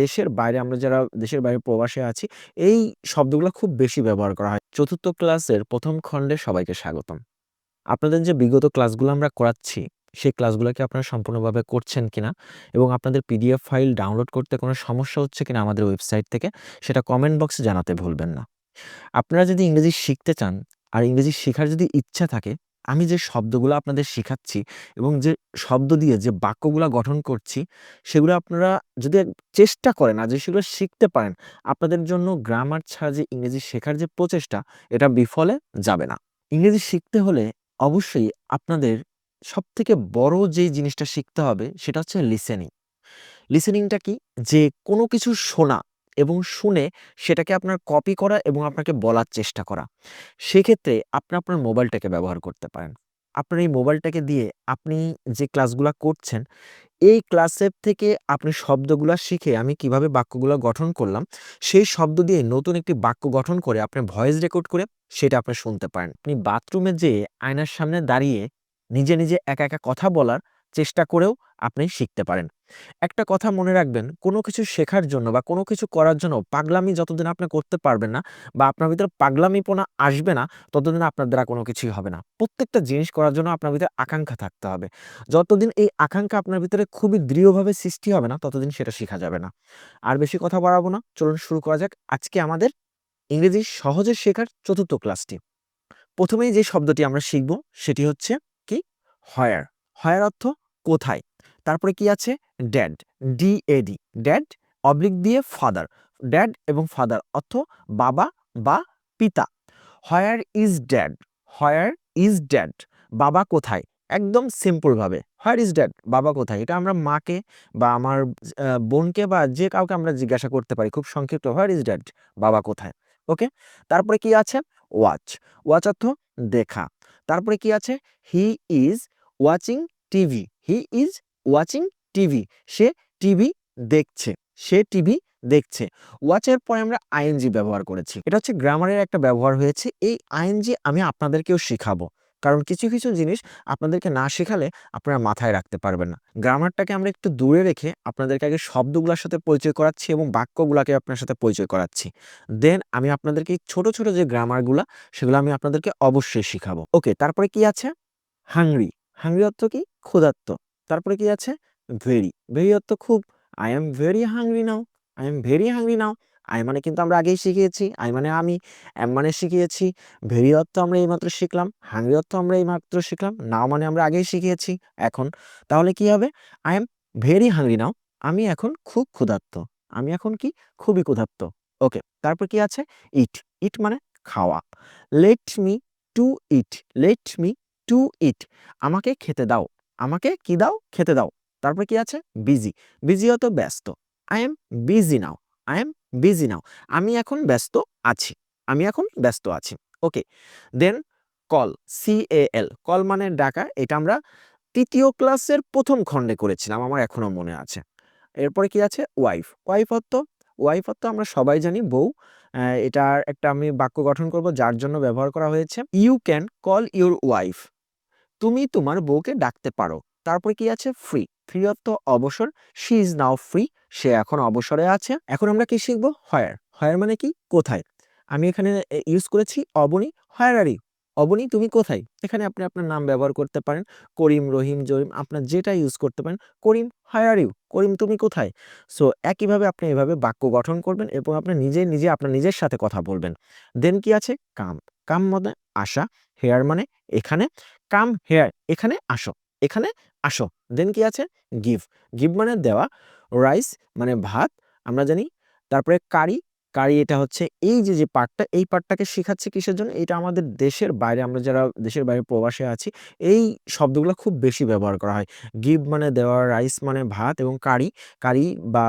দেশের বাইরে আমরা যারা দেশের বাইরে প্রবাসে আছি, এই শব্দগুলো খুব বেশি ব্যবহার করা হয়। চতুর্থ ক্লাসের প্রথম খণ্ডে সবাইকে স্বাগতম। আপনাদের যে বিগত ক্লাসগুলো আমরা করাচ্ছি, সেই ক্লাসগুলোকে আপনারা সম্পূর্ণভাবে করছেন কিনা এবং আপনাদের পিডিএফ ফাইল ডাউনলোড করতে কোনো সমস্যা হচ্ছে কিনা আমাদের ওয়েবসাইট থেকে, সেটা কমেন্ট বক্সে জানাতে ভুলবেন না। আপনারা যদি ইংরেজি শিখতে চান আর ইংরেজি শেখার যদি ইচ্ছা থাকে, আমি যে শব্দগুলো আপনাদের শেখাচ্ছি এবং যে শব্দ দিয়ে যে বাক্যগুলো গঠন করছি, সেগুলো আপনারা যদি চেষ্টা করেন আর যদি সেগুলো শিখতে পারেন, আপনাদের জন্য গ্রামার ছাড়া যে ইংরেজি শেখার যে প্রচেষ্টা, এটা বিফলে যাবে না। ইংরেজি শিখতে হলে অবশ্যই আপনাদের সবথেকে বড় যেই জিনিসটা শিখতে হবে, সেটা হচ্ছে লিসেনিং। লিসেনিংটা কি? যে কোনো কিছু শোনা এবং শুনে সেটাকে আপনার কপি করা এবং আপনাকে বলার চেষ্টা করা। সেক্ষেত্রে আপনি আপনার মোবাইলটাকে ব্যবহার করতে পারেন। আপনার এই মোবাইলটাকে দিয়ে আপনি যে ক্লাসগুলা করছেন, এই ক্লাসের থেকে আপনি শব্দগুলা শিখে আমি কীভাবে বাক্যগুলো গঠন করলাম, সেই শব্দ দিয়ে নতুন একটি বাক্য গঠন করে আপনি ভয়েস রেকর্ড করে সেটা আপনি শুনতে পারেন। আপনি বাথরুমে যেয়ে আয়নার সামনে দাঁড়িয়ে নিজে, নিজে একা, একা কথা বলার চেষ্টা করেও আপনি শিখতে পারেন। একটা কথা মনে রাখবেন, কোনো কিছু শেখার জন্য বা কোনো কিছু করার জন্য পাগলামি যতদিন আপনি করতে পারবেন না বা আপনার ভিতরে পাগলামিপনা আসবে না, ততদিন আপনার দ্বারা কোনো কিছুই হবে না। প্রত্যেকটা জিনিস করার জন্য আপনার ভিতরে আকাঙ্ক্ষা থাকতে হবে। যতদিন এই আকাঙ্ক্ষা আপনার ভিতরে খুবই দৃঢ়ভাবে সৃষ্টি হবে না, ততদিন সেটা শেখা যাবে না। আর বেশি কথা বাড়াবো না, চলুন শুরু করা যাক আজকে আমাদের ইংরেজি সহজে শেখার চতুর্থ ক্লাসটি। ১ম এই যে শব্দটি আমরা শিখব, সেটি হচ্ছে কি? হোয়ার। হোয়ার অর্থ কোথায়? তারপরে কি আছে? Dad, D A D, dad oblique দিয়ে ফাদার। ড্যাড এবং ফাদার অর্থ বাবা বা পিতা। Where is dad? Where is dad? বাবা কোথায়? একদম সিম্পল ভাবে। Where is dad? বাবা কোথায়? এটা আমরা মাকে বা আমার বোনকে বা যে কাউকে আমরা জিজ্ঞাসা করতে পারি খুব সংক্ষিপ্ত, হোয়ার ইজ ড্যাড? বাবা কোথায়? ওকে? তারপরে কি আছে? ওয়াচ। ওয়াচ অর্থ দেখা। তারপরে কি আছে? He is watching TV. He is watching TV. Say TV দেখছে। সে টিভি দেখছে। ওয়াচের পরে আমরা আইএনজি ব্যবহার করেছি। এটা হচ্ছে গ্রামারের একটা ব্যবহার হয়েছে। এই আইএনজি আমি আপনাদেরকেও শেখাবো কারণ কিছু, কিছু জিনিস আপনাদেরকে না শেখালে আপনারা মাথায় রাখতে পারবেন না। গ্রামারটাকে আমরা একটু দূরে রেখে আপনাদেরকে আগে শব্দগুলোর সাথে পরিচয় করাচ্ছি এবং বাক্যগুলোকে আপনার সাথে পরিচয় করাচ্ছি। দেন আমি আপনাদেরকে ছোট, ছোট যে গ্রামারগুলো সেগুলো আমি আপনাদেরকে অবশ্যই শিখাবো। ওকে, তারপরে কি আছে? হাংরি। হাংরি অর্থ কি? ক্ষুধার্ত। তারপরে কি আছে? ভেরি। ভেরি অর্থ খুব। I am very hungry now. I am very hungry now. I মানে কিন্তু আমরা আগেই শিখিয়েছি। আই মানে আমি। এম মানে শিখিয়েছি। ভেরি অর্থ আমরা এইমাত্র শিখলাম। হাংরি অর্থ আমরা এইমাত্র শিখলাম। নাও মানে আমরা আগেই শিখিয়েছি। এখন তাহলে কি হবে? I am very hungry now. আমি এখন খুব ক্ষুধার্ত। আমি এখন কি? খুবই ক্ষুধার্ত। ওকে, তারপর কি আছে? ইট। ইট মানে খাওয়া। Let me to eat. Let me to eat. আমাকে খেতে দাও। আমাকে কি দাও? খেতে দাও। তারপরে কি আছে? বিজি। বিজি অর্থ ব্যস্ত। I am busy now. I am busy now. আমি এখন ব্যস্ত আছি। আমি এখন ব্যস্ত আছি। ওকে। Then call, সি-এ-এল। কল মানে ডাকা। এটা আমরা তৃতীয় ক্লাসের প্রথম খণ্ডে করেছিলাম। আমার এখনও মনে আছে। এরপরে কি আছে? ওয়াইফ। ওয়াইফ অর্থ ওয়াইফ অর্থ আমরা সবাই জানি বউ। এটার একটা আমি বাক্য গঠন করব যার জন্য ব্যবহার করা হয়েছে। You can call your wife. তুমি তোমার বউকে ডাকতে পারো। তারপরে কি আছে? ফ্রি। ফ্রি অর্থ অবসর। She is now free. সে এখন অবসরে আছে। এখন আমরা কি শিখব হোয়ার। হোয়ার মানে কি? কোথায়? আমি এখানে ইউজ করেছি Abani. Where are you? Abani তুমি কোথায়? এখানে আপনি আপনার নাম ব্যবহার করতে পারেন। করিম, রহিম, জহিম আপনার যেটা ইউজ করতে পারেন। করিম, হায়ার ইউ? করিম তুমি কোথায়? সো একইভাবে আপনি এভাবে বাক্য গঠন করবেন এবং আপনি নিজে, নিজে আপনার নিজের সাথে কথা বলবেন। দেন কি আছে? কাম। কাম মানে আশা হেয়ার মানে এখানে। কাম হেয়ার এখানে আসো। এখানে আসো। দেন কি আছে? গিভ। গিভ মানে দেওয়া। রাইস মানে ভাত আমরা জানি। তারপরে কারি। কারি এটা হচ্ছে এই যে, যে পার্টটা এই পার্টটাকে শেখাচ্ছে কিসের জন্য? এটা আমাদের দেশের বাইরে আমরা যারা দেশের বাইরে প্রবাসে আছি, এই শব্দগুলো খুব বেশি ব্যবহার করা হয়। গিভ মানে দেওয়া, রাইস মানে ভাত এবং কারি, কারি বা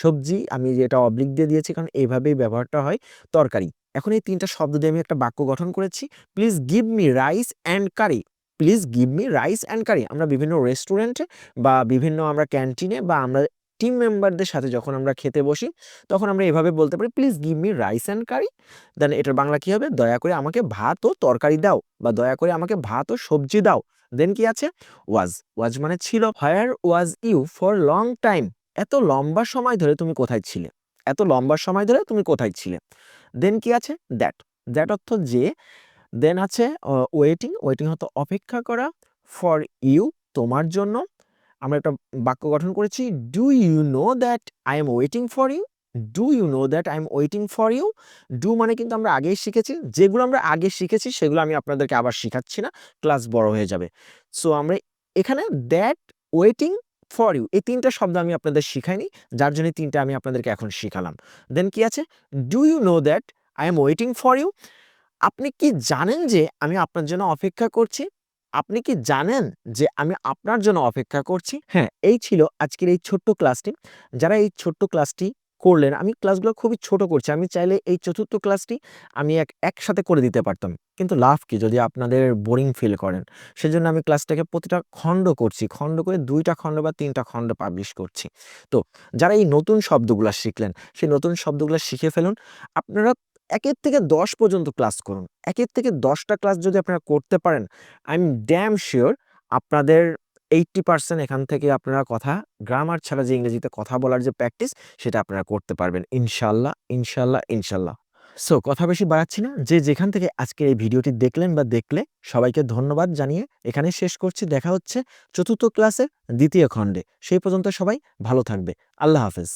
সবজি আমি যেটা অবলিক দিয়ে দিয়েছি কারণ এইভাবেই ব্যবহারটা হয় তরকারি। এখন এই তিনটা শব্দ দিয়ে আমি একটা বাক্য গঠন করেছি। Please give me rice and curry. Please give me rice and curry. আমরা বিভিন্ন রেস্টুরেন্টে বা বিভিন্ন আমরা ক্যান্টিনে বা আমরা টিম মেম্বারদের সাথে যখন আমরা খেতে বসি, তখন আমরা এভাবে বলতে পারি, please give me rice and curry. Then এটার বাংলা কী হবে? দয়া করে আমাকে ভাত ও তরকারি দাও বা দয়া করে আমাকে ভাত ও সবজি দাও। দেন কি আছে? ওয়াজ। ওয়াজ মানে ছিল। Where was you for long time? এত লম্বা সময় ধরে তুমি কোথায় ছিলে এত লম্বা সময় ধরে তুমি কোথায় ছিলে দেন কি আছে দ্যাট দ্যাট অর্থ যে দেন আছে ওয়েটিং ওয়েটিং হতো অপেক্ষা করা ফর ইউ তোমার জন্য। আমরা একটা বাক্য গঠন করেছি do you know that I am waiting for you do you know that I am waiting for you do মানে কিন্তু আমরা আগেই শিখেছি, যেগুলো আমরা আগে শিখেছি, সেগুলো আমি আপনাদেরকে আবার শিখাচ্ছি না ক্লাস বড় হয়ে যাবে। সো আমরা এখানে দ্যাট ওয়েটিং ফর ইউ এই তিনটা শব্দ আমি আপনাদের শিখাইনি, যার জন্য তিনটা আমি আপনাদেরকে এখন শিখালাম। দেন কি আছে? Do you know that I am waiting for you আপনি কি জানেন যে আমি আপনার জন্য অপেক্ষা করছি? আপনি কি জানেন যে আমি আপনার জন্য অপেক্ষা করছি? হ্যাঁ এই ছিল আজকের এই ছোট্ট ক্লাসটি। যারা এই ছোট্ট ক্লাসটি করলেন, আমি ক্লাসগুলো খুবই ছোট করছি, আমি চাইলে এই চতুর্থ ক্লাসটি আমি এক, একসাথে করে দিতে পারতাম। কিন্তু লাভ কি যদি আপনাদের বোরিং ফিল করেন? সেজন্য আমি ক্লাসটাকে প্রতিটা খণ্ড করছি, খণ্ড করে দুইটা খণ্ড বা তিনটা খণ্ড পাবলিশ করছি। তো যারা এই নতুন শব্দগুলো শিখলেন, সেই নতুন শব্দগুলো শিখে ফেলুন। আপনারা একের থেকে দশ পর্যন্ত ক্লাস করুন। একের থেকে দশটা ক্লাস যদি আপনারা করতে পারেন আই এম ড্যাম শিওর আপনাদের এইট্টি পার্সেন্ট এখান থেকে আপনারা কথা গ্রামার ছাড়া যে ইংরেজিতে কথা বলার যে প্র্যাকটিস সেটা আপনারা করতে পারবেন। ইনশাল্লাহ ইনশাল্লাহ ইনশাল্লাহ। সো কথা বেশি বাড়াচ্ছি না। যে যেখান থেকে আজকের এই ভিডিওটি দেখলেন বা দেখলে, সবাইকে ধন্যবাদ জানিয়ে এখানে শেষ করছি। দেখা হচ্ছে চতুর্থ ক্লাসের দ্বিতীয় খণ্ডে। সেই পর্যন্ত সবাই ভালো থাকবে। আল্লাহ হাফেজ।